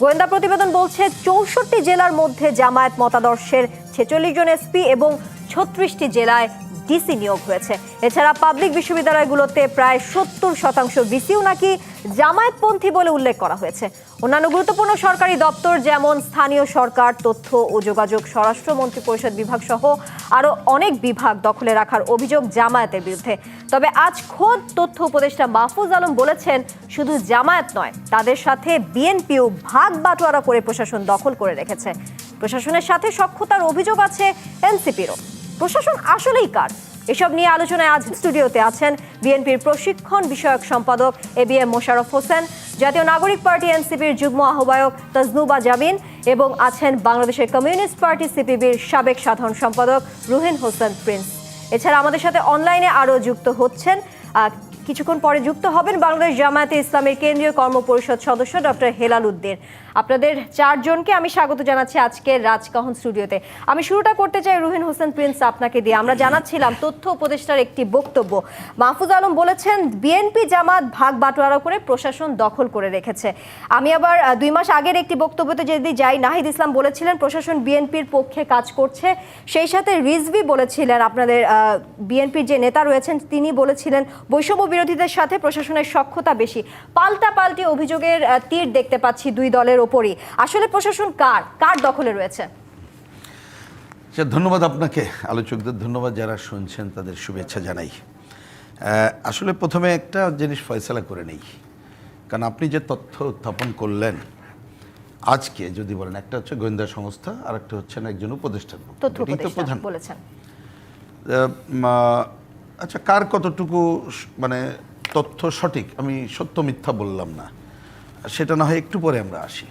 গোয়েন্দা প্রতিবেদন বলছে, চৌষট্টি জেলার মধ্যে জামায়াত মতাদর্শের ছেচল্লিশ জন এসপি এবং ছত্রিশটি জেলায় ডিসি নিয়োগ হয়েছে। এছাড়া পাবলিক বিশ্ববিদ্যালয়গুলোতে প্রায় সত্তর শতাংশ বিসিও নাকি জামায়াতপন্থী বলে উল্লেখ করা হয়েছে। অন্যান্য গুরুত্বপূর্ণ সরকারি দপ্তর যেমন স্থানীয় সরকার, তথ্য ও যোগাযোগ, স্বরাষ্ট্র মন্ত্রী পরিষদ বিভাগ সহ আরও অনেক বিভাগ দখলে রাখার অভিযোগ জামায়াতের বিরুদ্ধে। তবে আজ খোদ তথ্য উপদেষ্টা মাহফুজ আলম বলেছেন, শুধু জামায়াত নয়, তাদের সাথে বিএনপিও ভাগ বাটোয়ারা করে প্রশাসন দখল করে রেখেছে। প্রশাসনের সাথে সক্ষতার অভিযোগ আছে এনসিপিরও। প্রশাসন আসলেই কার? এসব নিয়ে আলোচনায় আজ স্টুডিওতে আছেন বিএনপির প্রশিক্ষণ বিষয়ক সম্পাদক A B M Mosharraf Hossain, Jatiya Nagorik party এনসিপির যুগ্ম আহ্বায়ক তাজনুবা জামিন এবং আছেন বাংলাদেশের কমিউনিস্ট পার্টি সিপিবির সাবেক সাধারণ সম্পাদক রুহিন হোসেন প্রিন্স। এছাড়া আমাদের সাথে অনলাইনে আরও যুক্ত হচ্ছেন কিছুক্ষণ পরে যুক্ত হবেন বাংলাদেশ জামায়াতে ইসলামের কেন্দ্রীয় কর্মপরিষদ সদস্য ডক্টর হেলাল উদ্দিন। আপনাদের চারজনকে আমি স্বাগত জানাচ্ছি আজকের রাজকাহন স্টুডিওতে। আমি শুরুটা করতে চাই রুহিন হোসেন প্রিন্স আপনাকে দিয়ে। আমরা জানাচ্ছিলাম তথ্য উপদেষ্টার একটি বক্তব্য। মাহফুজ আলম বলেছেন, বিএনপি জামাত ভাগ বাটোয়ারা করে প্রশাসন দখল করে রেখেছে। আমি আবার দুই মাস আগের একটি বক্তব্যতে যদি যাই, নাহিদ ইসলাম বলেছিলেন, প্রশাসন বিএনপির পক্ষে কাজ করছে। সেই সাথে রিজভি বলেছিলেন, আপনাদের বিএনপির যে নেতা রয়েছেন, তিনি বলেছিলেন, বৈষম্য বিরোধীদের সাথে প্রশাসনের সক্ষতা বেশি। পাল্টা পাল্টি অভিযোগের তীর দেখতে পাচ্ছি দুই দলের ওপরই। আসলে প্রশাসন কার? কার দখলে রয়েছে? আচ্ছা ধন্যবাদ আপনাকে। আলোচকদের ধন্যবাদ যারা শুনছেন তাদের শুভেচ্ছা জানাই। আসলে প্রথমে একটা জিনিস ফয়সলা করে নেই। কারণ আপনি যে তথ্য উত্থাপন করলেন আজকে যদি বলেন একটা হচ্ছে গোয়েন্দা সংস্থা আর একটা হচ্ছে না একজন উপদেষ্টা প্রধান। বলেছেন। আচ্ছা কার কতটুকু মানে তথ্য সঠিক? আমি সত্য মিথ্যা বললাম না। সেটা না হয় একটু পরে আমরা আসি।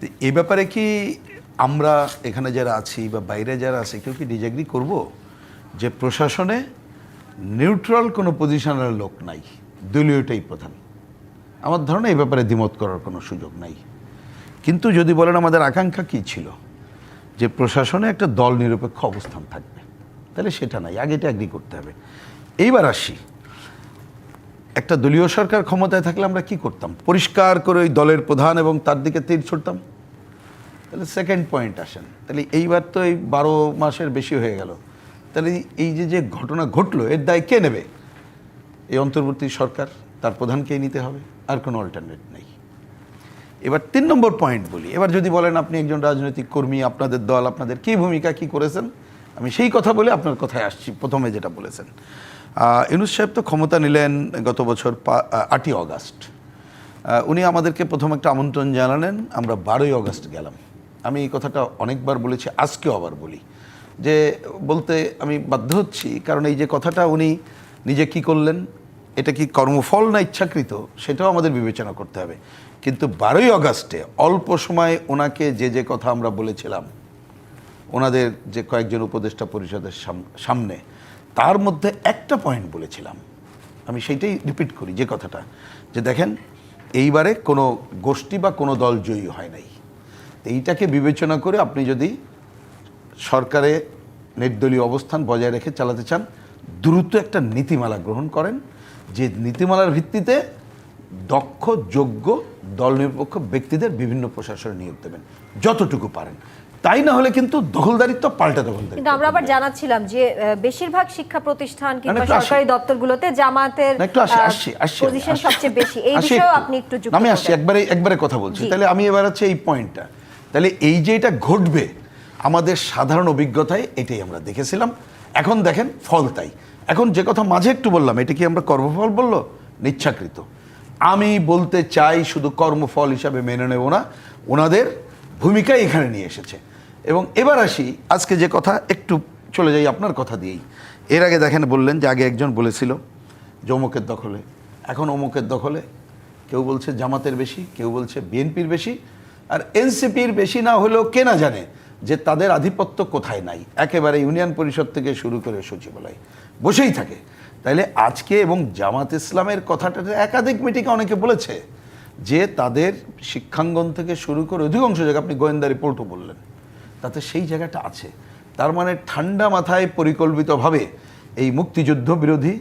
তো এ ব্যাপারে কি আমরা এখানে যারা আছি বা বাইরে যারা আছে, কেউ কি ডিজাগ্রি করব? যে প্রশাসনে নিউট্রাল কোনো পজিশনের লোক নাই, দলীয়টাই প্রধান। আমার ধারণা এই ব্যাপারে দ্বিমত করার কোনো সুযোগ নাই। কিন্তু যদি বলেন আমাদের আকাঙ্ক্ষা কী ছিল? যে প্রশাসনে একটা দল নিরপেক্ষ অবস্থান থাকবে। তাহলে সেটা নাই, আগে এটা অ্যাগ্রি করতে হবে। এইবার আসি। একটা দলীয় সরকার ক্ষমতায় থাকলে আমরা কি করতাম? পরিষ্কার করে ওই দলের প্রধান এবং তার দিকে তীর ছুটতাম তাহলে সেকেন্ড পয়েন্ট আসেন। তাহলে এইবার তো এই বারো মাসের বেশি হয়ে গেল। তাহলে এই যে যে ঘটনা ঘটলো, এর দায় কে নেবে? এই অন্তর্বর্তী সরকার, তার প্রধানকেই নিতে হবে, আর কোনো অল্টারনেট নেই। এবার তিন নম্বর পয়েন্ট বলি। এবার যদি বলেন আপনি একজন রাজনৈতিক কর্মী, আপনাদের দল, আপনাদের কী ভূমিকা, কি করেছেন? আমি সেই কথা বলে আপনার কথায় আসছি, প্রথমে যেটা বলেছেন। ইউনুস সাহেব তো ক্ষমতা নিলেন গত বছর আটই অগাস্ট। উনি আমাদেরকে প্রথম একটা আমন্ত্রণ জানালেন, আমরা বারোই অগাস্ট গেলাম। আমি এই কথাটা অনেকবার বলেছি, আজকেও আবার বলি। যে বলতে আমি বাধ্য হচ্ছি, কারণ এই যে কথাটা উনি নিজে কি করলেন, এটা কি কর্মফল না ইচ্ছাকৃত, সেটাও আমাদের বিবেচনা করতে হবে। কিন্তু বারোই অগাস্টে অল্প সময়ে ওনাকে যে যে কথা আমরা বলেছিলাম, ওনাদের যে কয়েকজন উপদেষ্টা পরিষদের সামনে তার মধ্যে একটা পয়েন্ট বলেছিলাম। আমি সেইটাই রিপিট করি যে কথাটা, যে দেখেন, এইবারে কোনো গোষ্ঠী বা কোনো দল জয়ী হয় নাই। এইটাকে বিবেচনা করে আপনি যদি সরকারে নির্দলীয় অবস্থান বজায় রেখে চালাতে চান, দ্রুত একটা নীতিমালা গ্রহণ করেন, যে নীতিমালার ভিত্তিতে দক্ষ, যোগ্য দল নিরপেক্ষ ব্যক্তিদের বিভিন্ন প্রশাসনে নিয়োগ দেবেন, যতটুকু পারেন। তাই না হলে কিন্তু দখলদারিত্ব পাল্টা দখলদারি কিন্তু আমরা আবার জানাচ্ছিলাম যে বেশিরভাগ শিক্ষা প্রতিষ্ঠান কিংবা সরকারি দপ্তরগুলোতে জামাতের একটু আসি আসছি আমি, পজিশন। সবচেয়ে বেশি। এই আসি একটু। আপনি একটু যুক্ত আমি আসছি একবারে একবারে কথা বলছি। তাহলে আমি এবার হচ্ছে এই পয়েন্টটা তাহলে এই যে এটা ঘটবে আমাদের সাধারণ অভিজ্ঞতায় এটাই আমরা দেখেছিলাম। এখন দেখেন ফল তাই। এখন যে কথা মাঝে একটু বললাম এটা কি আমরা কর্মফল বলল? নিচ্ছাকৃত। আমি বলতে চাই শুধু কর্মফল হিসাবে মেনে নেব না। ওনাদের ভূমিকাই এখানে নিয়ে এসেছে। এবং এবার আসি, আজকে যে কথা, একটু চলে যাই আপনার কথা দিয়েই। এর আগে দেখেন, বললেন যে আগে একজন বলেছিল, যে অমুকের দখলে। এখন অমুকের দখলে, কেউ বলছে জামাতের বেশি, কেউ বলছে বিএনপির বেশি, আর এনসিপির বেশি না হলেও কে না জানে যে তাদের আধিপত্য কোথায় নাই। একেবারে ইউনিয়ন পরিষদ থেকে শুরু করে সচিবালয় বসেই থাকে। তাইলে আজকে এবং জামাত ইসলামের কথাটা একাধিক মিটিংয়ে অনেকে বলেছে যে তাদের শিক্ষাঙ্গন থেকে শুরু করে অধিকাংশ জায়গা আপনি গোয়েন্দা রিপোর্টও বললেন, তাতে সেই জায়গাটা আছে। তার মানে ঠান্ডা মাথায় পরিকল্পিতভাবে এই মুক্তিযুদ্ধ বিরোধী,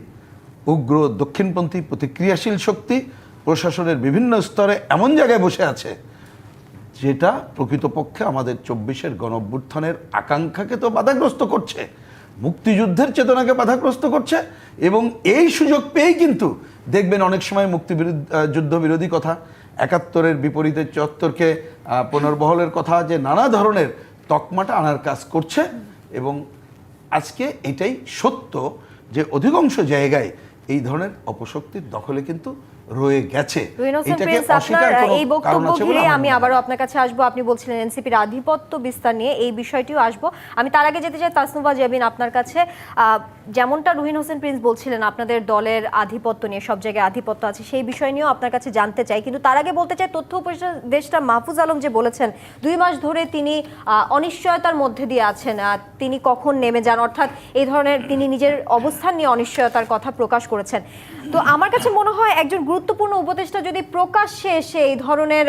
উগ্র দক্ষিণপন্থী প্রতিক্রিয়াশীল শক্তি প্রশাসনের বিভিন্ন স্তরে এমন জায়গায় বসে আছে, যেটা প্রকৃতপক্ষে আমাদের চব্বিশের গণ আকাঙ্ক্ষাকে তো বাধাগ্রস্ত করছে। মুক্তিযুদ্ধের চেতনাকে বাধাগ্রস্ত করছে এবং এই সুযোগ পেয়েই কিন্তু দেখবেন অনেক সময় মুক্তি যুদ্ধ বিরোধী কথা, একাত্তরের বিপরীতে চত্বরকে পুনর্বহলের কথা, যে নানা ধরনের তকমাটা আনার কাজ করছে এবং আজকে এটাই সত্য যে অধিকাংশ জায়গায় এই ধরনের অপশক্তির দখলে কিন্তু রয়ে গেছে। আপনার এই বক্তব্য ঘিরে আমি আবারও আপনার কাছে আসব। আপনি বলছিলেন এনসিপির আধিপত্য বিস্তার নিয়ে এই বিষয়টিও আসব। আমি তার আগে যেতে চাই তাসনুবা জাবিন আপনার কাছে। আহ, যেমনটা রুহিন হোসেন প্রিন্স বলছিলেন, আপনাদের দলের আধিপত্য নিয়ে, সব জায়গায় আধিপত্য আছে, সেই বিষয় নিয়েও আপনার কাছে জানতে চাই। কিন্তু তার আগে বলতে চাই, তথ্য উপদেষ্টা মাহফুজ আলম যে বলেছেন, দুই মাস ধরে তিনি অনিশ্চয়তার মধ্যে দিয়ে আছেন। তিনি কখন নেমে যান? অর্থাৎ এই ধরনের তিনি নিজের অবস্থান নিয়ে অনিশ্চয়তার কথা প্রকাশ করেছেন। তো আমার কাছে মনে হয় একজন গুরুত্বপূর্ণ উপদেষ্টা যদি প্রকাশ্যে এসে এই ধরনের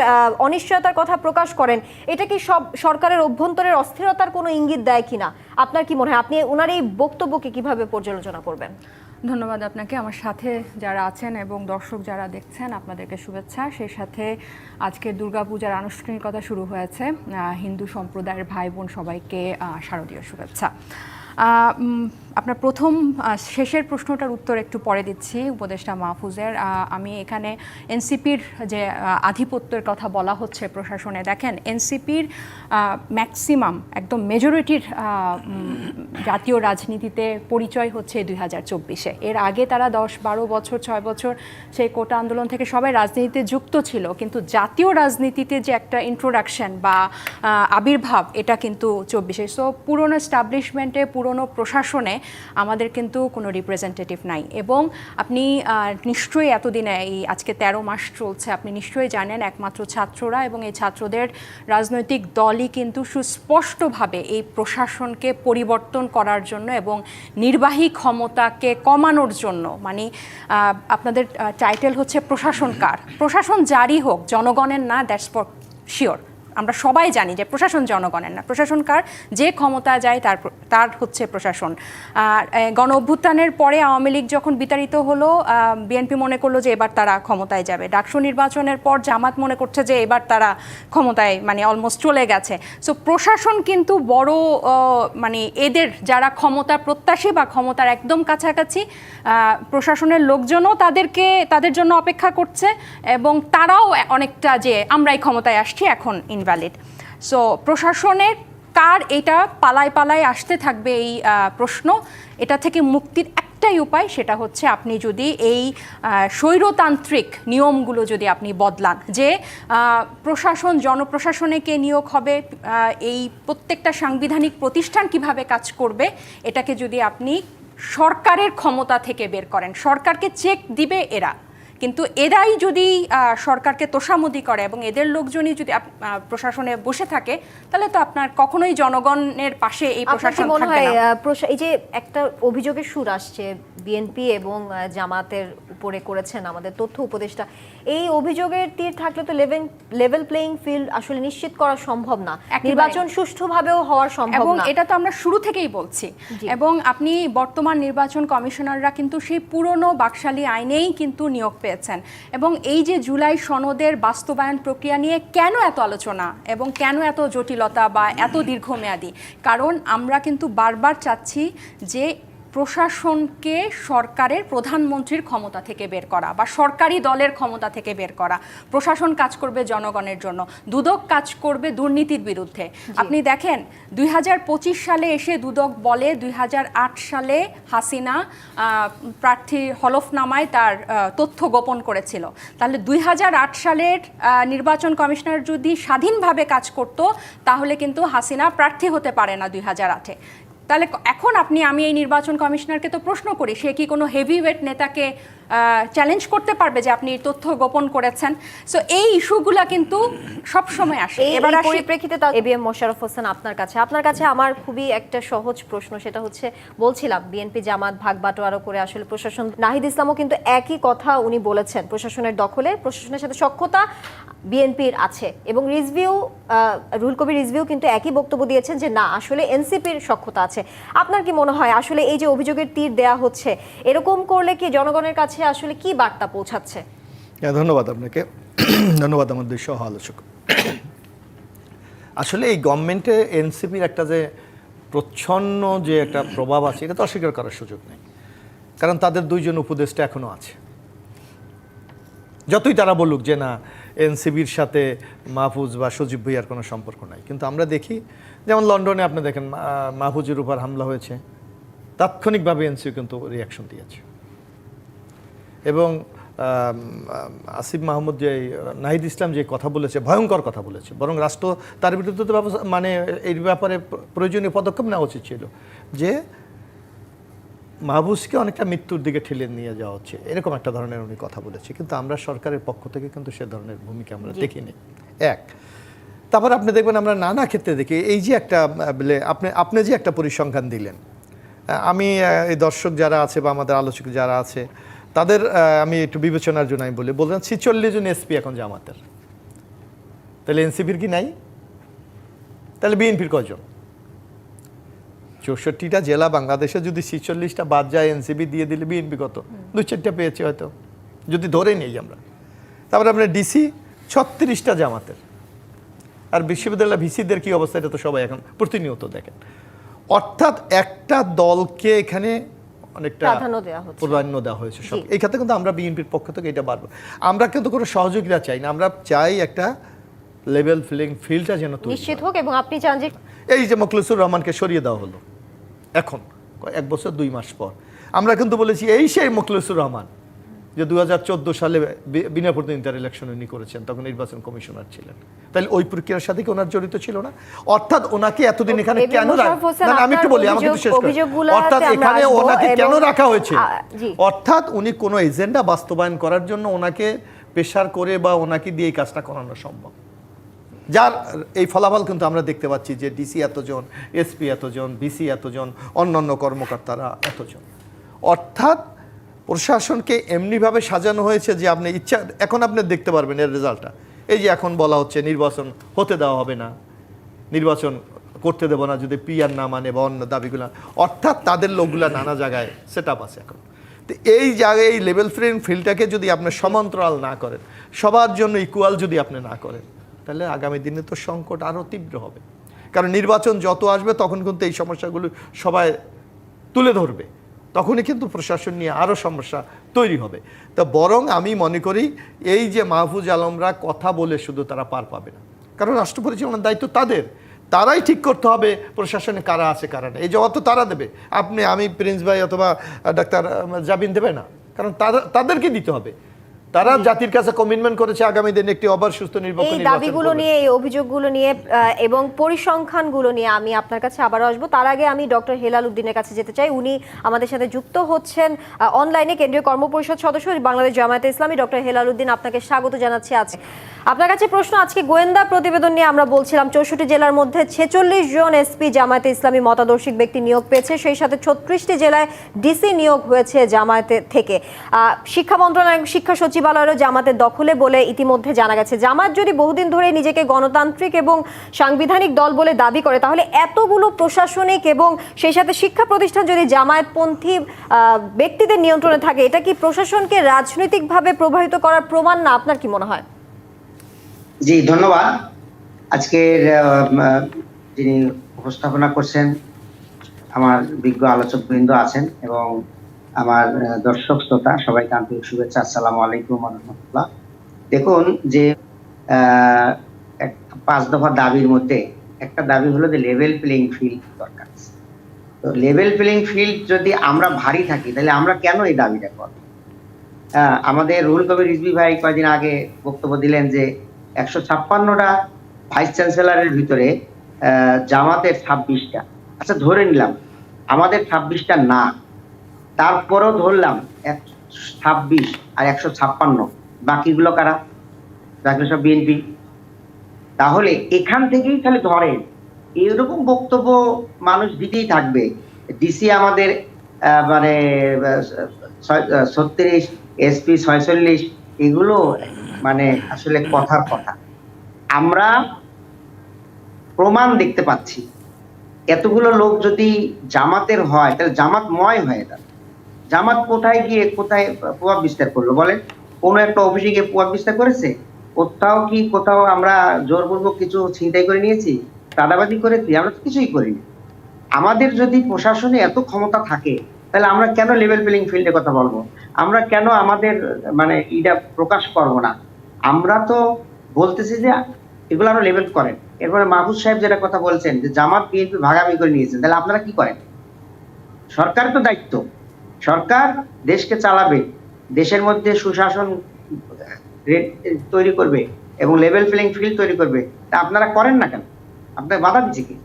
অনিশ্চয়তার কথা প্রকাশ করেন, এটা কি সব সরকারের অভ্যন্তরের অস্থিরতার কোনো ইঙ্গিত দেয় কিনা? আপনার কি মনে হয়? আপনি ওনার এই বক্তব্যকে কীভাবে পর্যালোচনা করবেন। ধন্যবাদ আপনাকে। আমার সাথে যারা আছেন এবং দর্শক যারা দেখছেন, আপনাদেরকে শুভেচ্ছা। সেই সাথে আজকে দুর্গাপূজার আনুষ্ঠানিকতা শুরু হয়েছে। হিন্দু সম্প্রদায়ের ভাই বোন সবাইকে শারদীয় শুভেচ্ছা। আপনার প্রথম শেষের প্রশ্নটার উত্তর একটু পরে দিচ্ছি, উপদেষ্টা মাহফুজের। আমি এখানে এনসিপির যে আধিপত্যের কথা বলা হচ্ছে প্রশাসনে, দেখেন এনসিপির ম্যাক্সিমাম একদম মেজরিটির জাতীয় রাজনীতিতে পরিচয় হচ্ছে দুই হাজার চব্বিশে। এর আগে তারা দশ, বারো বছর, ছয় বছর সেই কোটা আন্দোলন থেকে সবাই রাজনীতিতে যুক্ত ছিল, কিন্তু জাতীয় রাজনীতিতে যে একটা ইন্ট্রোডাকশন বা আবির্ভাব, এটা কিন্তু চব্বিশে। সো পুরনো এস্টাবলিশমেন্টে পুরনো প্রশাসনে আমাদের কিন্তু কোনো রিপ্রেজেন্টেটিভ নাই। এবং আপনি নিশ্চয়ই এতদিনে এই আজকে তেরো মাস চলছে, আপনি নিশ্চয়ই জানেন একমাত্র ছাত্ররা এবং এই ছাত্রদের রাজনৈতিক দলই কিন্তু সুস্পষ্টভাবে এই প্রশাসনকে পরিবর্তন করার জন্য এবং নির্বাহী ক্ষমতাকে কমানোর জন্য মানে আপনাদের টাইটেল হচ্ছে প্রশাসনকার প্রশাসন জারি হোক, জনগণের না দ্যাটস ফর শিওর আমরা সবাই জানি যে প্রশাসন জনগণের না। প্রশাসনকার যে ক্ষমতা যায় তার তার হচ্ছে প্রশাসন। গণ অভ্যুত্থানের পরে আওয়ামী লীগ যখন বিতাড়িত হলো বিএনপি মনে করল যে এবার তারা ক্ষমতায় যাবে। ডাকসু নির্বাচনের পর জামাত মনে করছে যে এবার তারা ক্ষমতায় মানে অলমোস্ট চলে গেছে। সো প্রশাসন কিন্তু বড় মানে এদের যারা ক্ষমতা প্রত্যাশী বা ক্ষমতার একদম কাছাকাছি প্রশাসনের লোকজনও তাদেরকে, তাদের জন্য অপেক্ষা করছে এবং তারাও অনেকটা যে আমরাই ক্ষমতায় আসছি, এখন ইনভ্যালিড সো প্রশাসনের কার এটা পালায় পালায় আসতে থাকবে এই প্রশ্ন? এটা থেকে মুক্তির একটাই উপায় সেটা হচ্ছে আপনি যদি এই স্বৈরতান্ত্রিক নিয়মগুলো যদি আপনি বদলান যে প্রশাসন, জনপ্রশাসনে কে নিয়োগ হবে এই প্রত্যেকটা সাংবিধানিক প্রতিষ্ঠান কীভাবে কাজ করবে, এটাকে যদি আপনি সরকারের ক্ষমতা থেকে বের করেন, সরকারকে চেক দিবে এরা। কিন্তু এরাই যদি সরকারকে তোষামোদি করে এবং এদের লোকজনই যদি প্রশাসনে বসে থাকে তাহলে তো আপনার কখনোই জনগণের পাশে এই প্রশাসন মনে হয় এই যে একটা অভিযোগের সুর আসছে বিএনপি এবং জামাতের উপরে করেছেন আমাদের তথ্য উপদেষ্টা এই অভিযোগের তীর থাকলে তো লেভেল লেভেল প্লেইং ফিল্ড আসলে নিশ্চিত করা সম্ভব না। নির্বাচন সুষ্ঠুভাবেও হওয়া সম্ভব এবং এটা তো আমরা শুরু থেকেই বলছি। এবং আপনি বর্তমান নির্বাচন কমিশনাররা কিন্তু সেই পুরনো বাকশালী আইনেই কিন্তু নিয়োগ পেয়েছেন। এবং এই যে জুলাই সনদের বাস্তবায়ন প্রক্রিয়া নিয়ে কেন এত আলোচনা এবং কেন এত জটিলতা বা এত দীর্ঘমেয়াদী? কারণ আমরা কিন্তু বারবার চাচ্ছি যে প্রশাসনকে সরকারের প্রধানমন্ত্রীর ক্ষমতা থেকে বের করা বা সরকারি দলের ক্ষমতা থেকে বের করা। প্রশাসন কাজ করবে জনগণের জন্য দুদক কাজ করবে দুর্নীতির বিরুদ্ধে। আপনি দেখেন দুই হাজার পঁচিশ সালে এসে দুদক বলে দুই হাজার আট সালে হাসিনা প্রার্থী হলফনামায় তার তথ্য গোপন করেছিল। তাহলে দুই হাজার আট সালের নির্বাচন কমিশনার যদি স্বাধীনভাবে কাজ করত তাহলে কিন্তু হাসিনা প্রার্থী হতে পারে না দুই হাজার আটে। তাহলে এখন আপনি আমি এই নির্বাচন কমিশনারকে তো প্রশ্ন করি সে কি কোনো হেভি ওয়েট নেতাকে চ্যালেঞ্জ করতে পারবে যে আপনি তথ্য গোপন করেছেন? সো এই ইস্যুগুলা কিন্তু সব সময় আসে এবার পরিপ্রেক্ষিতে এবিএম মোশাররফ হোসেন আপনার কাছে। আপনার কাছে আমার খুবই একটা সহজ প্রশ্ন সেটা হচ্ছে বলছিলাম বিএনপি জামাত ভাগ বাটোয়ারা করে আসলে প্রশাসন নাহিদ ইসলামও কিন্তু একই কথা উনি বলেছেন প্রশাসনের দখলে প্রশাসনের সাথে সক্ষতা বিএনপির আছে। এবং রিজভিউ রুল কবির রিজভিউ কিন্তু একই বক্তব্য দিয়েছেন যে, না, আসলে এনসিপির সক্ষতা আছে। আপনার কি মনে হয়, আসলে এই যে অভিযোগের তীর দেয়া হচ্ছে, এরকম করলে কি জনগণের কাছে আসলে কি বার্তা পৌঁছাচ্ছে? হ্যাঁ ধন্যবাদ আপনাকে। ধন্যবাদ আমার দুই সহ আলোচক। আসলে এই গভর্নমেন্টে এনসিপির একটা যে প্রচ্ছন্ন যে একটা প্রভাব আছে, এটা তো অস্বীকার করার সুযোগ নেই। কারণ তাদের দুইজন উপদেষ্টা এখনও আছে। যতই তারা বলুক যে, না এনসিবির সাথে মাহফুজ বা সজীব ভুইয়ার কোনো সম্পর্ক নাই। কিন্তু আমরা দেখি, যেমন লন্ডনে আপনি দেখেন মাহফুজের উপর হামলা হয়েছে। তাৎক্ষণিকভাবে এনসিবি কিন্তু রিয়াকশন দিয়েছে। এবং আসিফ মাহমুদ যে, নাহিদ ইসলাম যে কথা বলেছে, ভয়ঙ্কর কথা বলেছে, বরং রাষ্ট্র তার বিরুদ্ধে তো মানে এই ব্যাপারে প্রয়োজনীয় পদক্ষেপ নেওয়া উচিত ছিল। যে মাহবুজকে অনেকটা মৃত্যুর দিকে ঠেলে নিয়ে যাওয়া হচ্ছে। এরকম একটা ধরনের উনি কথা বলেছে। কিন্তু আমরা সরকারের পক্ষ থেকে কিন্তু সে ধরনের ভূমিকা আমরা দেখিনি। এক তারপর আপনি দেখবেন আমরা নানা ক্ষেত্রে দেখি এই যে একটা বলে আপনি আপনি যে একটা পরিসংখ্যান দিলেন আমি এই দর্শক যারা আছে বা আমাদের আলোচক যারা আছে তাদের আমি একটু বিবেচনার জন্য আমি বলি বললাম ছিচল্লিশ জন এসপি এখন জামাতের। তাহলে এনসিপির কি নাই? তাহলে বিএনপির কজন চৌষট্টিটা জেলা বাংলাদেশে যদি ছিচল্লিশটা বাদ যায় এনসিবি দিয়ে দিলে বিএনপি কত? দু চারটা পেয়েছে হয়তো। যদি ধরে নেই আমরা। তারপরে আপনার ডিসি ছত্রিশটা জামাতের। আর বিশ্ববিদ্যালয় ভিসিদের কি অবস্থা এটা তো সবাই এখন প্রতিনিয়ত দেখেন। অর্থাৎ একটা দলকে এখানে অনেকটা প্রাধান্য দেওয়া হচ্ছে। প্রাধান্য দেওয়া হয়েছে সব। এই ক্ষেত্রে কিন্তু আমরা বিএনপির পক্ষ থেকে এটা বাড়বো। আমরা কিন্তু কোনো সহযোগিতা চাই না। আমরা চাই একটা লেভেল ফিলিং ফিল্ডটা যেন নিশ্চিত হোক এবং আপনি চান যে এই যে মোখলেসুর রহমানকে সরিয়ে দেওয়া হলো এখন এক বছর দুই মাস পর। আমরা কিন্তু বলেছি এই সেই মোখলেসুর রহমান যে দু সালে বিনা প্রতিনিধিতার ইলেকশন উনি করেছেন তখন নির্বাচন কমিশনার ছিলেন। তাহলে ওই প্রক্রিয়ার সাথে কি ওনার জড়িত ছিল না? অর্থাৎ ওনাকে এতদিন এখানে কেন রাখ- না, আমি একটু বলি আমাকে শেষ করি। অর্থাৎ এখানে ওনাকে কেন রাখা হয়েছে? অর্থাৎ উনি কোনো এজেন্ডা বাস্তবায়ন করার জন্য ওনাকে প্রেশার করে বা ওনাকে দিয়ে এই কাজটা করানো সম্ভব। যার এই ফলাফল কিন্তু আমরা দেখতে পাচ্ছি যে ডিসি এতজন, এসপি এতজন বিসি এতজন, অন্যান্য কর্মকর্তারা এতজন। অর্থাৎ প্রশাসনকে এমনিভাবে সাজানো হয়েছে যে আপনি ইচ্ছা, এখন আপনি দেখতে পারবেন এর রেজাল্টটা। এই যে এখন বলা হচ্ছে নির্বাচন হতে দেওয়া হবে না, নির্বাচন করতে দেবো না যদি পিয়ার না মানে বা অন্য দাবিগুলো। অর্থাৎ তাদের লোকগুলা নানা জায়গায় সেট আপ আছে এখন। তো এই জায়গায়, এই লেভেল ফ্রেন্ড ফিল্ডটাকে যদি আপনি সমান্তরাল না করেন, সবার জন্য ইকুয়াল যদি আপনি না করেন তাহলে আগামী দিনে তো সংকট আরও তীব্র হবে। কারণ নির্বাচন যত আসবে, তখন কিন্তু এই সমস্যাগুলো সবাই তুলে ধরবে। তখনই কিন্তু প্রশাসন নিয়ে আরও সমস্যা তৈরি হবে। তা বরং আমি মনে করি, এই যে মাহফুজ আলমরা কথা বলে শুধু তারা পার পাবে না। কারণ রাষ্ট্র পরিচালনার দায়িত্ব তাদের। তারাই ঠিক করতে হবে প্রশাসনে কারা আছে, কারা নেই। এই জবাব তো তারা দেবে। আপনি, আমি প্রিন্স ভাই অথবা ডাক্তার জাবিন দেবে না। কারণ তাদেরকে দিতে হবে। তারা জাতির কাছে কমিটমেন্ট করেছে আগামী দিনে একটি অবার সুস্থ নির্বাচন এই দাবিগুলো নিয়ে এই অভিযোগগুলো নিয়ে এবং পরিসংখ্যানগুলো নিয়ে আমি আপনার কাছে আবার আসব। তার আগে আমি ডক্টর হেলাল উদ্দিনের কাছে যেতে চাই। উনি আমাদের সাথে যুক্ত হচ্ছেন অনলাইনে কেন্দ্রীয় কর্মপরিষদ সদস্য বাংলাদেশ জামায়াতে ইসলামী। ডক্টর হেলাল উদ্দিন আপনাকে স্বাগত জানাচ্ছি আজ। আপনার কাছে প্রশ্ন আজকে গোয়েন্দা প্রতিবেদন নিয়ে আমরা বলছিলাম চৌষট্টি জেলার মধ্যে ছেচল্লিশ জন এসপি জামায়াতে ইসলামী মতাদর্শিক ব্যক্তি নিয়োগ পেয়েছে। সেই সাথে ছত্রিশটি জেলায় ডিসি নিয়োগ হয়েছে জামায়াতে থেকে। আহ, শিক্ষা মন্ত্রণালয় শিক্ষা সচিবালয়েরও জামাতের দখলে বলে ইতিমধ্যে জানা গেছে। জামাত যদি বহুদিন ধরে নিজেকে গণতান্ত্রিক এবং সাংবিধানিক দল বলে দাবি করে, তাহলে এতগুলো প্রশাসনিক এবং সেই সাথে শিক্ষা প্রতিষ্ঠান যদি জামায়াতপন্থী ব্যক্তিদের নিয়ন্ত্রণে থাকে, এটা কি প্রশাসনকে রাজনৈতিকভাবে প্রভাবিত করার প্রমাণ না? আপনার কি মনে হয়? জি, ধন্যবাদ। আজকের যিনি উপস্থাপনা করছেন, আমার বিজ্ঞ আলোচক বৃন্দ আছেন এবং আমার দর্শক শ্রোতা, সবাইকে আন্তরিক শুভেচ্ছা। আসসালামু আলাইকুম রহমতুল্লাহ। দেখুন যে পাঁচ দফা দাবির মধ্যে একটা দাবি হলো যে লেভেল প্লেইং ফিল্ড দরকার তো লেভেল প্লেইং ফিল্ড যদি আমরা ভারী থাকি, তাহলে আমরা কেন এই দাবিটা করব? আমাদের রুহুল কবির রিজভি ভাই কয়েকদিন আগে বক্তব্য দিলেন যে একশো ছাপ্পান্নটা ভাইস চ্যান্সেলরের ভিতরে জামাতের ছাব্বিশটা। আচ্ছা ধরে নিলাম, আমাদের ছাব্বিশটা না। তারপরেও ধরলাম এক ছাব্বিশ আর একশো ছাপ্পান্ন। বাকিগুলো কারা? বাকিগুলো সব বিএনপি। তাহলে এখান থেকেই তাহলে ধরেন। এরকম বক্তব্য মানুষ দিতেই থাকবে। ডিসি আমাদের মানে ছত্রিশ, এসপি ছয়চল্লিশ, এগুলো মানে আসলে কথার কথা। আমরা প্রমাণ দেখতে পাচ্ছি। এতগুলো লোক যদি জামাতের হয়, তাহলে জামাতময় হয়ে যাবে জামাত কোথায় গিয়ে কোথায় প্রভাব বিস্তার করল বলেন? কোনো একটা অফিসে গিয়ে প্রভাব বিস্তার করেছে? কোথাও কি কোথাও আমরা জোরপূর্বক কিছু ছিনতাই করে নিয়েছি? চাঁদাবাজি করেছি? আমরা তো কিছুই করিনি। আমাদের যদি প্রশাসনে এত ক্ষমতা থাকে, তাহলে আমরা কেন লেভেল প্লেইং ফিল্ডে কথা বলব? আমরা কেন আমাদের মানে এটা প্রকাশ করব না? আমরা তো বলতেছি যে এগুলো আরও লেভেল করেন। এরপরে মাহফুজ সাহেব যেটা কথা বলছেন, যে জামাত বিএনপি ভাগাভাগি করে নিয়েছেন, তাহলে আপনারা কি করেন? সরকার তো দায়িত্ব। সরকার দেশকে চালাবে দেশের মধ্যে সুশাসন তৈরি করবে এবং লেভেল প্লেইং ফিল্ড তৈরি করবে তা আপনারা করেন না কেন? আপনার বাধা দিচ্ছে কি?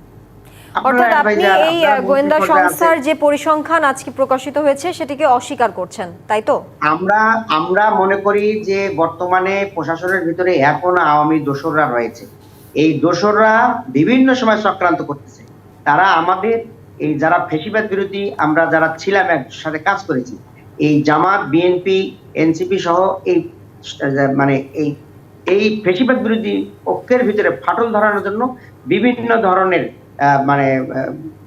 অর্থাৎ আপনি এই গোয়েন্দা সংস্থার যে পরিসংখ্যান আজকে প্রকাশিত হয়েছে সেটিকে অস্বীকার করছেন তাই তো? আমরা আমরা মনে করি যে বর্তমানে প্রশাসনের ভিতরে এখন আওয়ামী দোসররা রয়েছে। এই দোসররা বিভিন্ন সময় চক্রান্ত করতেছে। তারা আমাদের এই যারা ফেসিবাদ বিরোধী, আমরা যারা ছিলাম একসাথে কাজ করেছি, এই জামাত, বিএনপি, এনসিপি সহ এই মানে এই এই ফেসিবাদ বিরোধী ঐক্যের ভিতরে ফাটল ধরানোর জন্য বিভিন্ন ধরনের মানে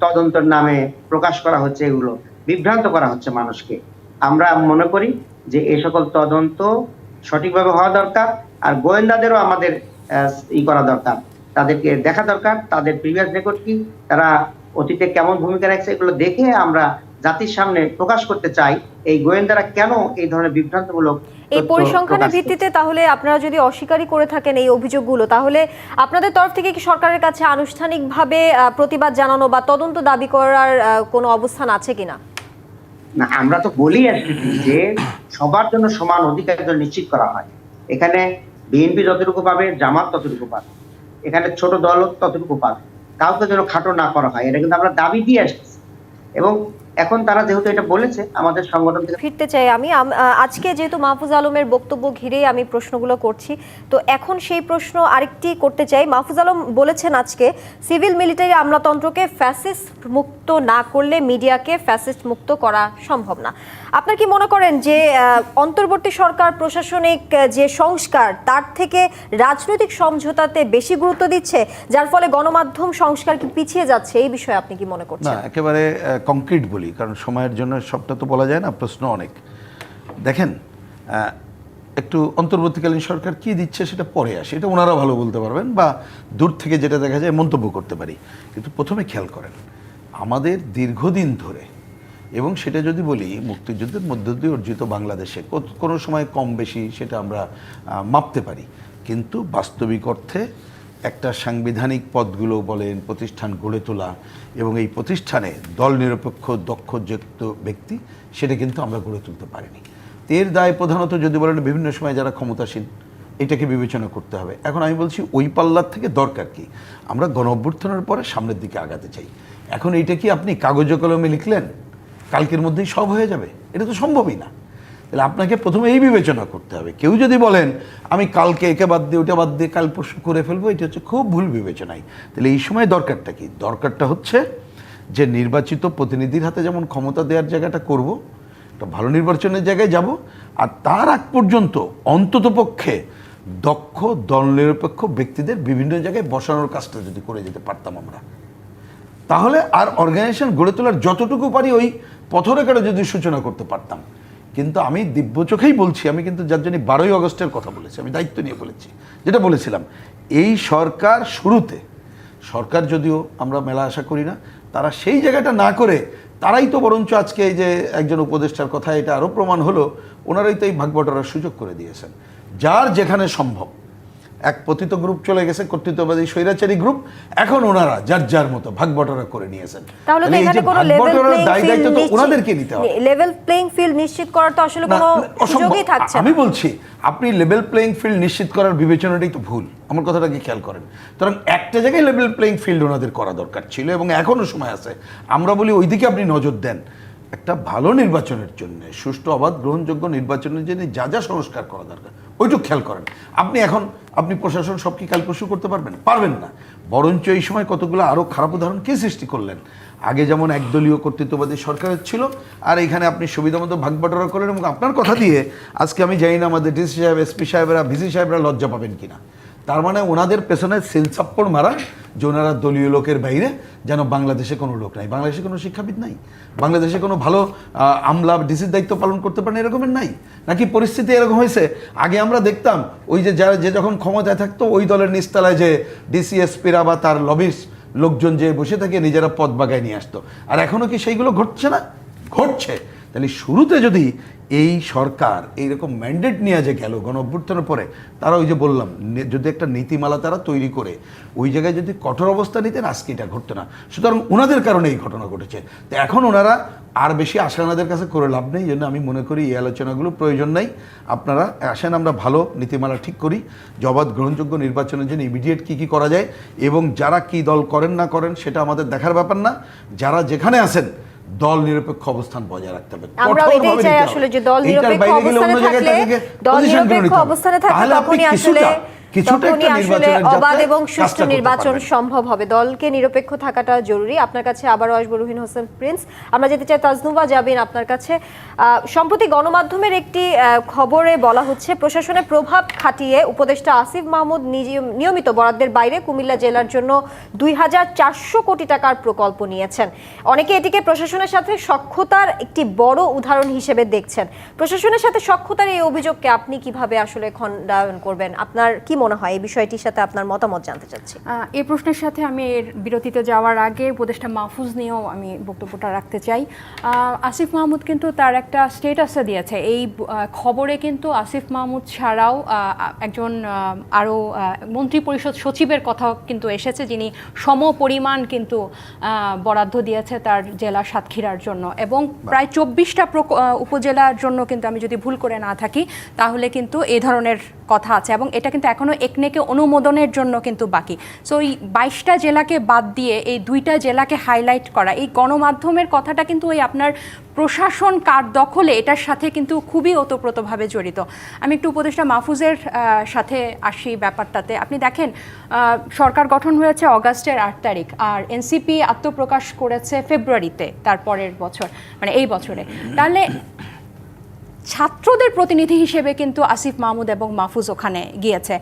তদন্তের নামে প্রকাশ করা হচ্ছে, এগুলো বিভ্রান্ত করা হচ্ছে মানুষকে। আমরা মনে করি যে এই সকল তদন্ত সঠিকভাবে হওয়া দরকার, আর গোয়েন্দাদেরও আমাদের ই করা দরকার। তাদেরকে দেখা দরকার, তাদের প্রিভিয়াস রেকর্ড কি, তারা অতীতে কেমন ভূমিকা রাখছে এগুলো দেখে আমরা জাতির সামনে প্রকাশ করতে চাই। এই গোয়েন্দারা কেন এই ধরনের বিভ্রান্তমূলক এই পরিসংখ্যানের ভিত্তিতে তাহলে আপনারা যদি অস্বীকারই করে থাকেন এই অভিযোগগুলো তাহলে আপনাদের তরফ থেকে কি সরকারের কাছে আনুষ্ঠানিকভাবে প্রতিবাদ জানানো বা তদন্ত দাবি করার কোনো অবস্থান আছে কিনা? না আমরা তো বলি আসছি যে সবার জন্য সমান অধিকার নিশ্চিত করা হয়। এখানে বিএনপি যতটুকু পাবে জামাত ততটুকু পাবে। এখানে ছোট দল ততটুকু পাবে। কাউকে যেন খাটো না করা হয়, এটা কিন্তু আমরা দাবি দিয়ে আসছি এবং এখন তারা যেহেতু এটা বলেছে, আমাদের সংগঠন থেকে ফিরতে চাই আমি। আজকে যেহেতু মাহফুজ আলমের বক্তব্য ঘিরেই আমি প্রশ্নগুলো করছি, তো এখন সেই প্রশ্ন আরেকটি করতে চাই। মাহফুজ আলম বলেছেন আজকে, সিভিল মিলিটারি আমলাতন্ত্রকে ফ্যাসিস্ট মুক্ত না করলে মিডিয়াকে ফ্যাসিস্ট মুক্ত করা সম্ভব না। আপনার কি মনে করেন যে অন্তর্বর্তী সরকার প্রশাসনিক যে সংস্কার, তার থেকে রাজনৈতিক সমঝোতাতে বেশি গুরুত্ব দিচ্ছে, যার ফলে গণমাধ্যম সংস্কার কি পিছিয়ে যাচ্ছে? এই বিষয়ে আপনি কি মনে করছেন? না, একেবারে কংক্রিট বলি, কারণ সময়ের জন্য সবটা তো বলা যায় না, প্রশ্ন অনেক। দেখেন একটু অন্তর্বর্তীকালীন সরকার কি দিচ্ছে সেটা পরে আসে, এটা ওনারা ভালো বলতে পারবেন বা দূর থেকে যেটা দেখা যায় মন্তব্য করতে পারি। কিন্তু প্রথমে খেয়াল করেন, আমাদের দীর্ঘদিন ধরে এবং সেটা যদি বলি, মুক্তিযুদ্ধের মধ্য দিয়ে অর্জিত বাংলাদেশে কোনো সময় কম বেশি সেটা আমরা মাপতে পারি। কিন্তু বাস্তবিক অর্থে একটা সাংবিধানিক পদগুলো বলেন, প্রতিষ্ঠান গড়ে তোলা এবং এই প্রতিষ্ঠানে দল নিরপেক্ষ দক্ষযুক্ত ব্যক্তি, সেটা কিন্তু আমরা গড়ে তুলতে পারিনি। এর দায় প্রধানত যদি বলেন বিভিন্ন সময় যারা ক্ষমতাসীন, এটাকে বিবেচনা করতে হবে। এখন আমি বলছি, ওই পাল্লার থেকে দরকার কি? আমরা গণ অভ্যুত্থানের পরে সামনের দিকে আগাতে চাই। এখন এইটা কি আপনি কাগজ কলমে লিখলেন? কালকের মধ্যেই সব হয়ে যাবে। এটা তো সম্ভবই না। তাহলে আপনাকে প্রথমে এই বিবেচনা করতে হবে। কেউ যদি বলেন, আমি কালকে একে বাদ দিয়ে ওটা বাদ দিয়ে কাল পরশু করে ফেলব, এটা হচ্ছে খুব ভুল বিবেচনাই। তাহলে এই সময় দরকারটা কি? দরকারটা হচ্ছে যে নির্বাচিত প্রতিনিধির হাতে যেমন ক্ষমতা দেওয়ার জায়গাটা করব, একটা ভালো নির্বাচনের জায়গায় যাব, আর তার আগ পর্যন্ত অন্ততপক্ষে দক্ষ দল নিরপেক্ষ ব্যক্তিদের বিভিন্ন জায়গায় বসানোর কাজটা যদি করে যেতে পারতাম আমরা। তাহলে আর অর্গানাইজেশন গড়ে তোলার যতটুকু পারি ওই পথরেখাটা যদি সূচনা করতে পারতাম। কিন্তু আমি দিব্য চোখেই বলছি, আমি কিন্তু যার জন্য বারোই আগস্টের কথা বলেছি, আমি দায়িত্ব নিয়ে বলেছি। যেটা বলেছিলাম, এই সরকার শুরুতে, সরকার যদিও আমরা মেলা আশা করি না, তারা সেই জায়গাটা না করে, তারাই তো বরঞ্চ আজকে এই যে একজন উপদেষ্টার কথা, এটা আরও প্রমাণ হলো, ওনারাই তো এই ভাগ সুযোগ করে দিয়েছেন। যার যেখানে সম্ভব এক পতিত গ্রুপ চলে গেছে কর্তৃত্ববাদী স্বৈরাচারী গ্রুপ। এখন ওনারা যার যার মতো ভাগ বটরা করে নিয়েছেন। তাহলে তো এই এখানে কোনো লেভেল প্লেইং দায়িত্ব তো ওনাদেরকে নিতে হবে। লেভেল প্লেইং ফিল্ড নিশ্চিত করার তো আসলে কোনো সুযোগই থাকছে আমি বলছি আপনি লেভেল প্লেইং ফিল্ড নিশ্চিত করার বিবেচনাটাই তো ভুল। আমার কথাটা কি খেয়াল করেন? কারণ একটা জায়গায় লেভেল প্লেইং ফিল্ড ওনাদের করা দরকার ছিল এবং এখনও সময় আছে। আমরা বলি ওইদিকে আপনি নজর দেন। একটা ভালো নির্বাচনের জন্য সুষ্ঠু অবাধ গ্রহণযোগ্য নির্বাচনের জন্য যা যা সংস্কার করা দরকার ওইটুকু খেয়াল করেন। আপনি এখন, আপনি প্রশাসন সব কি কাল পরশু করতে পারবেন? পারবেন না। বরঞ্চ এই সময় কতগুলো আরও খারাপ উদাহরণ কে সৃষ্টি করলেন? আগে যেমন একদলীয় কর্তৃত্ববাদী সরকারের ছিল, আর এখানে আপনি সুবিধা মতো ভাগ বাটোয়ারা করলেন এবং আপনার কথা দিয়ে আজকে আমি জানি না আমাদের ডিসি সাহেব, এসপি সাহেবরা, ভিসি সাহেবরা লজ্জা পাবেন কিনা। তার মানে ওনাদের পেছনে সেলসাপ্পড় মারা যে ওনারা দলীয় লোকের বাইরে যেন বাংলাদেশে কোনো লোক নাই। বাংলাদেশে কোনো শিক্ষাবিদ নাই। বাংলাদেশে কোনো ভালো আমলা, ডিসির দায়িত্ব পালন করতে পারেন এরকমের নাই। নাকি পরিস্থিতি এরকম হয়েছে? আগে আমরা দেখতাম ওই যে যারা, যে যখন ক্ষমতায় থাকতো, ওই দলের নিচতলায় যে ডিসিএসপিরা বা তার লবিস লোকজন যে বসে থাকে, নিজেরা পদ বাগায় নিয়ে আসতো। আর এখনও কি সেইগুলো ঘটছে না? ঘটছে। তাহলে শুরুতে যদি এই সরকার এইরকম ম্যান্ডেট নিয়ে যে গেল গণ অভ্যুত্থানের পরে, তারা ওই যে বললাম যদি একটা নীতিমালা তারা তৈরি করে, ওই জায়গায় যদি কঠোর অবস্থা নিতেন, আজকে এটা ঘটতো না। সুতরাং ওনাদের কারণে এই ঘটনা ঘটেছে। তো এখন ওনারা আর বেশি আশা কাছে করে লাভ নেই জন্য আমি মনে করি এই আলোচনাগুলো প্রয়োজন নাই। আপনারা আসেন, আমরা ভালো নীতিমালা ঠিক করি। জবাব গ্রহণযোগ্য নির্বাচনের জন্য ইমিডিয়েট কী কী করা যায়, এবং যারা কি দল করেন না করেন, সেটা আমাদের দেখার ব্যাপার না। যারা যেখানে আছেন দল নিরপেক্ষ অবস্থান বজায় রাখতে হবে। আমরাও এটাই চাই আসলে যে দল নিরপেক্ষ অবস্থানে অন্য জায়গায় থাকলে দল নিরপেক্ষ অবস্থানে থাকলে আপনি তখনই আসলে তখনই আসলে অবাধ এবং সুষ্ঠু নির্বাচন সম্ভব হবে। দলকে নিরপেক্ষ থাকাটা জরুরি। আপনার কাছে আবারও আসব রুহিন হোসেন প্রিন্স। আমরা যেতে চাই তাজনুবা যাবেন আপনার কাছে। সম্প্রতি গণমাধ্যমের একটি খবরে বলা হচ্ছে প্রশাসনের প্রভাব খাটিয়ে উপদেষ্টা আসিফ মাহমুদ নিয়মিত বরাদ্দের বাইরে কুমিল্লা জেলার জন্য দুই হাজার চারশো কোটি টাকার প্রকল্প নিয়েছেন। অনেকে এটিকে প্রশাসনের সাথে সক্ষতার একটি বড় উদাহরণ হিসেবে দেখছেন। প্রশাসনের সাথে সক্ষতার এই অভিযোগকে আপনি কীভাবে আসলে খণ্ডায়ন করবেন? আপনার কি মনে হয়? এই বিষয়টির সাথে আপনার মতামত জানতে চাচ্ছি। এই প্রশ্নের সাথে আমি এর বিরতিতে যাওয়ার আগে উপদেষ্টা মাহফুজ নিয়েও আমি বক্তব্যটা রাখতে চাই। আসিফ মাহমুদ কিন্তু তার একটা স্টেটাসে দিয়েছে। এই খবরে কিন্তু আসিফ মাহমুদ ছাড়াও একজন আরও মন্ত্রী পরিষদ সচিবের কথাও কিন্তু এসেছে, যিনি সম পরিমাণ কিন্তু বরাদ্দ দিয়েছে তার জেলা সাতক্ষীরার জন্য। এবং প্রায় চব্বিশটা উপজেলার জন্য কিন্তু আমি যদি ভুল করে না থাকি, তাহলে কিন্তু এ ধরনের কথা আছে। এবং এটা কিন্তু এখনও একনেকে অনুমোদনের জন্য কিন্তু বাকি। সো এই বাইশটা জেলাকে বাদ দিয়ে এই দুইটা জেলাকে হাইলাইট করা, এই গণমাধ্যমের কথাটা কিন্তু ওই আপনার প্রশাসন কার দখলে এটার সাথে কিন্তু খুবই ওতপ্রোতভাবে জড়িত। আমি একটু উপদেষ্টা মাহফুজের সাথে আসি ব্যাপারটাতে। আপনি দেখেন সরকার গঠন হয়েছে অগাস্টের আট তারিখ, আর এনসিপি আত্মপ্রকাশ করেছে ফেব্রুয়ারিতে, তারপরের বছর মানে এই বছরে। তাহলে ছাত্রদের প্রতিনিধি হিসেবে কিন্তু আসিফ মাহমুদ এবং মাহফুজ ওখানে গিয়েছে।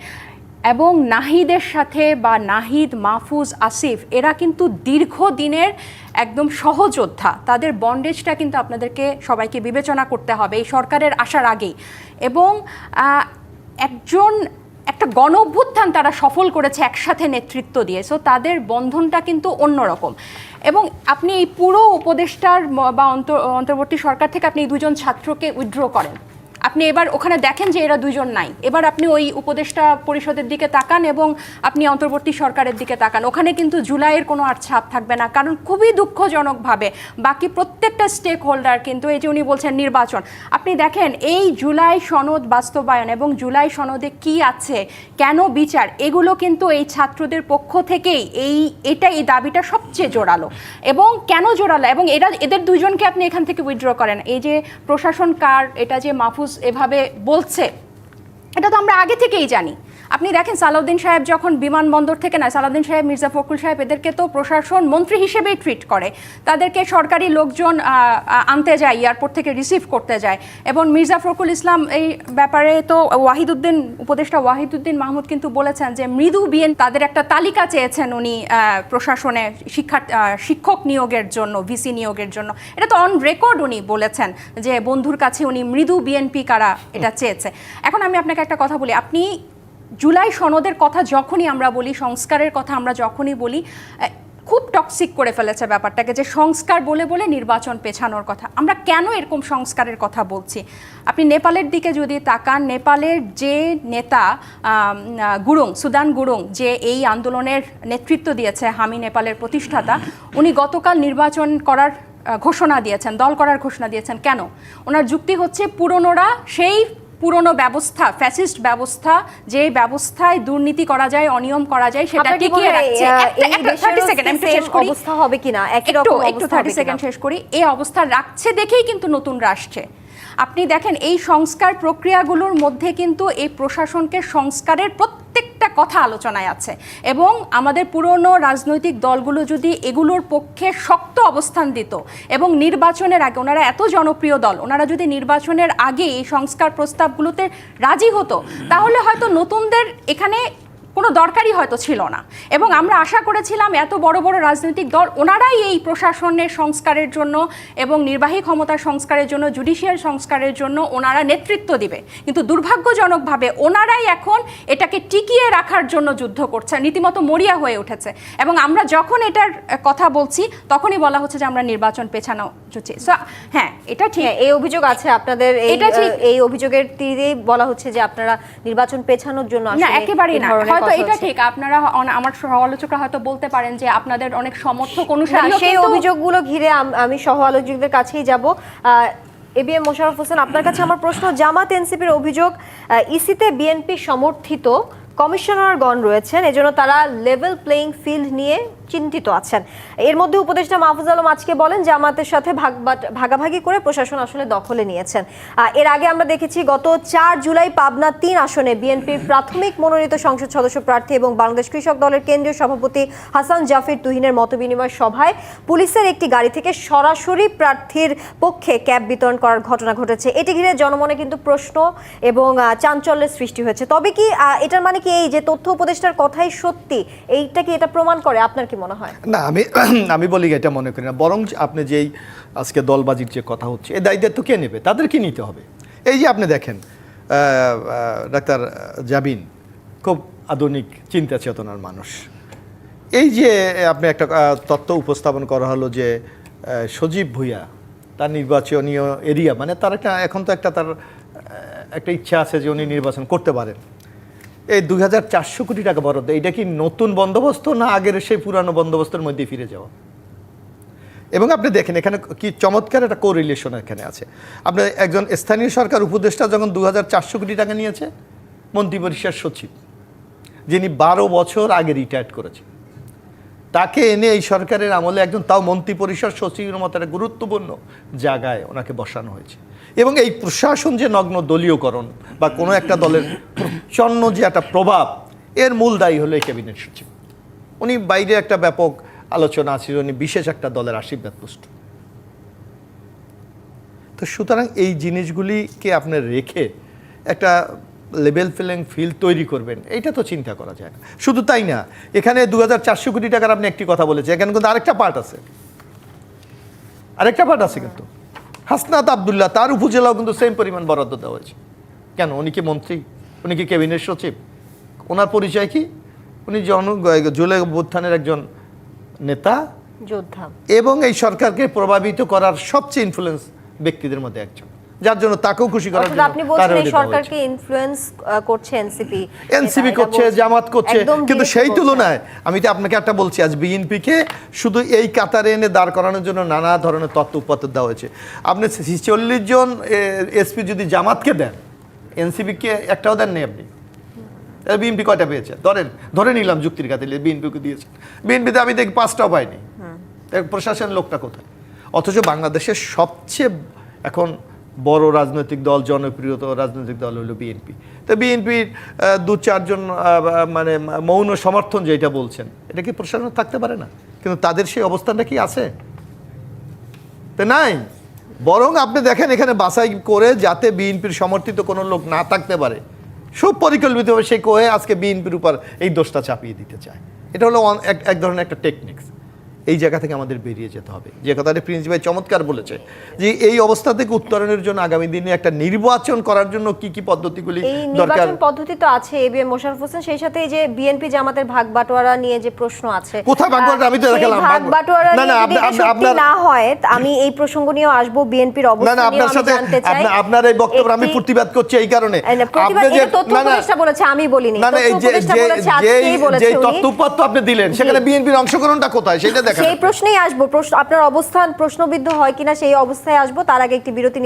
এবং নাহিদের সাথে বা নাহিদ, মাহফুজ, আসিফ, এরা কিন্তু দীর্ঘ দিনের একদম সহযোদ্ধা। তাদের বন্ডেজটা কিন্তু আপনাদেরকে সবাইকে বিবেচনা করতে হবে। এই সরকারের আসার আগেই। এবং একজন একটা গণ অভ্যুত্থান তারা সফল করেছে একসাথে নেতৃত্ব দিয়ে। সো তাদের বন্ধনটা কিন্তু অন্যরকম। এবং আপনি এই পুরো উপদেষ্টার বা অন্ত- অন্তর্বর্তী সরকার থেকে আপনি এই দুজন ছাত্রকে উইথড্র করেন। আপনি এবার ওখানে দেখেন যে এরা দুজন নাই। এবার আপনি ওই উপদেষ্টা পরিষদের দিকে তাকান এবং আপনি অন্তর্বর্তী সরকারের দিকে তাকান। ওখানে কিন্তু জুলাইয়ের কোনো আর ছাপ থাকবে না, কারণ খুবই দুঃখজনকভাবে বাকি প্রত্যেকটা স্টেক হোল্ডার কিন্তু এই যে উনি বলছেন নির্বাচন, আপনি দেখেন এই জুলাই সনদ বাস্তবায়ন এবং জুলাই সনদে কি আছে, কেন বিচার, এগুলো কিন্তু এই ছাত্রদের পক্ষ থেকেই এই, এটা এই দাবিটা সবচেয়ে জোরালো। এবং কেন জোরালো? এবং এরা, এদের দুজনকে আপনি এখান থেকে উইথড্র করেন। এই যে প্রশাসন কার, এটা যে মাহফুজ এভাবে বলছে। এটা তো আমরা আগে থেকেই জানি। আপনি দেখেন সালাউদ্দিন সাহেব যখন বিমানবন্দর থেকে না, সালাউদ্দিন সাহেব, মির্জা ফখরুল সাহেব, এদেরকে তো প্রশাসন মন্ত্রী হিসেবেই ট্রিট করে। তাদেরকে সরকারি লোকজন আনতে যায় এয়ারপোর্ট থেকে রিসিভ করতে যায়। এবং মির্জা ফখরুল ইসলাম এই ব্যাপারে তো ওয়াহিদুদ্দিন, উপদেষ্টা ওয়াহিদুদ্দিন মাহমুদ কিন্তু বলেছেন যে মৃদু বিএন তাদের একটা তালিকা চেয়েছেন উনি প্রশাসনে শিক্ষা শিক্ষক নিয়োগের জন্য, ভিসি নিয়োগের জন্য। এটা তো অন রেকর্ড উনি বলেছেন যে বন্ধুর কাছে উনি মৃদু বিএনপি কারা এটা চেয়েছে। এখন আমি আপনাকে একটা কথা বলি, আপনি জুলাই সনদের কথা যখনই আমরা বলি, সংস্কারের কথা আমরা যখনই বলি খুব টক্সিক করে ফেলেছে ব্যাপারটাকে যে সংস্কার বলে বলে নির্বাচন পেছানোর কথা। আমরা কেন এরকম সংস্কারের কথা বলছি? আপনি নেপালের দিকে যদি তাকান, নেপালের যে নেতা গুরুং, সুদান গুরুং, যে এই আন্দোলনের নেতৃত্ব দিয়েছে হামি নেপালের প্রতিষ্ঠাতা, উনি গতকাল নির্বাচন করার ঘোষণা দিয়েছেন, দল করার ঘোষণা দিয়েছেন। কেন? ওনার যুক্তি হচ্ছে পুরনোরা সেই পুরনো ব্যবস্থা ফ্যাসিস্ট ব্যবস্থা যে ব্যবস্থায় দুর্নীতি করা যায় অনিয়ম করা যায় সেটা টিকিয়ে রাখছে। 30 আমি শেষ করি। অবস্থা হবে কিনা? একই একটু রকম একটু অবস্থা থার্টি হবে সেকেন্ড শেষ করি। এই অবস্থা রাখছে দেখেই কিন্তু নতুন রাষ্ট্রে আপনি দেখেন এই সংস্কার প্রক্রিয়াগুলোর মধ্যে কিন্তু এই প্রশাসনকে সংস্কারের প্রত্যেকটা কথা আলোচনায় আছে। এবং আমাদের পুরনো রাজনৈতিক দলগুলো যদি এগুলোর পক্ষে শক্ত অবস্থান দিত এবং নির্বাচনের আগে ওনারা এত জনপ্রিয় দল, ওনারা যদি নির্বাচনের আগে এই সংস্কার প্রস্তাবগুলোতে রাজি হতো, তাহলে হয়তো নতুনদের এখানে কোনো দরকারই হয়তো ছিল না। এবং আমরা আশা করেছিলাম এত বড় বড় রাজনৈতিক দল ওনারাই এই প্রশাসনের সংস্কারের জন্য এবং নির্বাহী ক্ষমতার সংস্কারের জন্য জুডিশিয়াল সংস্কারের জন্য ওনারা নেতৃত্ব দিবে। কিন্তু দুর্ভাগ্যজনকভাবে ওনারাই এখন এটাকে টিকিয়ে রাখার জন্য যুদ্ধ করছে রীতিমতো মরিয়া হয়ে উঠেছে। এবং আমরা যখন এটার কথা বলছি তখনই বলা হচ্ছে যে আমরা নির্বাচন পেছানো হচ্ছে হ্যাঁ এটা ঠিক। হ্যাঁ এই অভিযোগ আছে আপনাদের এটা ঠিক। এই অভিযোগের তীরেই বলা হচ্ছে যে আপনারা নির্বাচন পেছানোর জন্য না একেবারেই না। হয়তো এটা ঠিক আপনারা আমার সমালোচকরা হয়তো বলতে পারেন যে আপনাদের অনেক সমর্থক অনুসারী সেই অভিযোগগুলো ঘিরে আমি সহ আলোচকদের কাছেই যাব। A B M Mosharraf Hossain আপনার কাছে আমার প্রশ্ন জামাত এনসিপির অভিযোগ ইসিতে বিএনপি সমর্থিত কমিশনারগণ রয়েছেন এজন্য তারা লেভেল প্লেইং ফিল্ড নিয়ে চিন্তিত আছেন। এর মধ্যে উপদেষ্টা মাহফুজ আলম আজকে বলেন, জামাতের সাথে ভাগাভাগি করে প্রশাসন আসলে দখলে নিয়েছেন। এর আগে আমরা দেখেছি গত চার জুলাই পাবনা তিন আসনে বিএনপির প্রাথমিক মনোনীত সংসদ সদস্য প্রার্থী এবং বাংলাদেশ কৃষক দলের কেন্দ্রীয় সভাপতি হাসান জাফির তুহিনের মতবিনিময় সভায় পুলিশের একটি গাড়ি থেকে সরাসরি প্রার্থীর পক্ষে ক্যাব বিতরণ করার ঘটনা ঘটেছে। এটি ঘিরে জনমনে কিন্তু প্রশ্ন এবং চাঞ্চল্যের সৃষ্টি হয়েছে। তবে কি এটার মানে কি এই যে তথ্য উপদেষ্টার কথাই সত্যি, এইটা কি এটা প্রমাণ করে? আপনার কি মনে হয়? না, আমি আমি বলি এটা মনে করি না। বরং আপনি যেই আজকে দলবাজির যে কথা হচ্ছে এই দায়িত্ব কে নেবে? তাদের তাদেরকে নিতে হবে? এই যে আপনি দেখেন ডাক্তার জাবিন খুব আধুনিক চিন্তা চেতনার মানুষ। এই যে আপনি একটা তত্ত্ব উপস্থাপন করা হলো যে সজীব ভুইয়া, তার নির্বাচনীয় এরিয়া মানে তার একটা, এখন তো একটা তার একটা ইচ্ছা আছে যে উনি নির্বাচন করতে পারেন। এই দুই হাজার চারশো কোটি টাকা বরাদ্দ এটা কি নতুন বন্দোবস্ত না আগের সেই পুরানো বন্দোবস্তের মধ্যে ফিরে যাওয়া? এবং আপনি দেখেন, এখানে কি চমৎকার একটা কোরিলেশন এখানে আছে। আপনি একজন স্থানীয় সরকার উপদেষ্টা যখন দু হাজার চারশো কোটি টাকা নিয়েছে মন্ত্রিপরিষদ সচিব, যিনি বারো বছর আগে রিটায়ার্ড করেছেন, তাকে এনে এই সরকারের আমলে একজন তাও মন্ত্রিপরিষদ সচিবের মতো একটা গুরুত্বপূর্ণ জায়গায় ওনাকে বসানো হয়েছে। এবং এই প্রশাসন যে নগ্ন দলীয়করণ বা কোনো একটা দলের প্রচন্ন যে একটা প্রভাব, এর মূল দায়ী হলো এই ক্যাবিনেট সচিব। উনি বাইরে একটা ব্যাপক আলোচনা আছে উনি বিশেষ একটা দলের আশীর্বাদ পুষ্ট তো সুতরাং এই জিনিসগুলিকে আপনি রেখে একটা লেভেল ফিলিং ফিল তৈরি করবেন এইটা তো চিন্তা করা যায় না। শুধু তাই না, এখানে দু হাজার চারশো কোটি টাকার আপনি একটি কথা বলেছেন, এখানে কিন্তু আরেকটা পার্ট আছে। আরেকটা পার্ট আছে কিন্তু। হাসনাত আবদুল্লাহ তার উপজেলাও কিন্তু সেম পরিমাণ বরাদ্দ দেওয়া হয়েছে। কেন? উনি কি মন্ত্রী? উনি কি ক্যাবিনেট সচিব? ওনার পরিচয় কি? উনি জন জুলাই অভ্যুত্থানের একজন নেতা। যোদ্ধা। এবং এই সরকারকে প্রভাবিত করার সবচেয়ে ইনফ্লুয়েন্স ব্যক্তিদের মধ্যে একজন। যার জন্য তাকেও খুশি করার জন্য আপনি বলছেন এই সরকারকে ইনফ্লুয়েন্স করছে এনসিপি এনসিবি করছে জামাত করছে কিন্তু সেই তুলনায় আমি তো আপনাকে একটা বলছি আজ বিএনপিকে শুধু এই কাতারে এনে দাঁড় করানোর জন্য নানা ধরনের তত্ত্ব উপাত্ত দেওয়া হয়েছে। আপনি চল্লিশ জন এসপি যদি জামাতকে দেন এনসিবিকে একটাও দেন নেই আপনি বিএনপি কয়টা পেয়েছে? ধরেন ধরে নিলাম যুক্তির খাতিরে বিএনপিকে দিয়েছে। বিএনপিতে আমি দেখি পাঁচটাও পাইনি। প্রশাসন লোকটা কোথায়? অথচ বাংলাদেশের সবচেয়ে এখন বড় রাজনৈতিক দল, জনপ্রিয় রাজনৈতিক দল হলো বিএনপি। তো বিএনপির দু চারজন মানে মৌন সমর্থন যেটা বলছেন, এটা কি প্রশাসন থাকতে পারে না? কিন্তু তাদের সেই অবস্থানটা কি আছে? তো নাই। বরং আপনি দেখেন এখানে বাছাই করে যাতে বিএনপির সমর্থিত কোনো লোক না থাকতে পারে, সুপরিকল্পিতভাবে সে কয়ে আজকে বিএনপির উপর এই দোষটা চাপিয়ে দিতে চায়। এটা হলো এক ধরনের একটা টেকনিক্স এই জায়গা থেকে আমাদের বেরিয়ে যেতে হবে। যে কথাটা প্রিন্স ভাই চমৎকার বলেছে যে এই অবস্থা থেকে উত্তরণের জন্য আগামী দিনে একটা নির্বাচন করার জন্য কি কি পদ্ধতিগুলি দরকার? পদ্ধতি তো আছে A B M Mosharraf Hossain সেই সাথে এই যে বিএনপি জামাতের ভাগ বাটোয়ারা নিয়ে যে প্রশ্ন আছে কোথায় ভাগ বাটোয়ারা? আমি তো দেখালাম, ভাগ বাটোয়ারা না, না, আপনি- আপনি- আপনার- না হয় আমি এই প্রসঙ্গ নিয়েও আসব বিএনপির না অবস্থান না আপনার সাথে আপনার এই বক্তব্য আমি প্রতিবাদ করছি এই কারণে। না, আপনি যে তথ্য না না উপদেষ্টা বলেছে আমি বলিনি। না না এই যে যে বলেছে যে আজকেই বলেছে যে উনি। তথ্যপত্র আপনি দিলেন সেখানে বিএনপির অংশগ্রহণটা কোথায়? সেটা সেই প্রশ্নেই আসব। প্রশ্ন আপনার অবস্থান প্রশ্নবিদ্ধ হয় কিনা সেই অবস্থায় আসব। তার আগে একটি বিরতি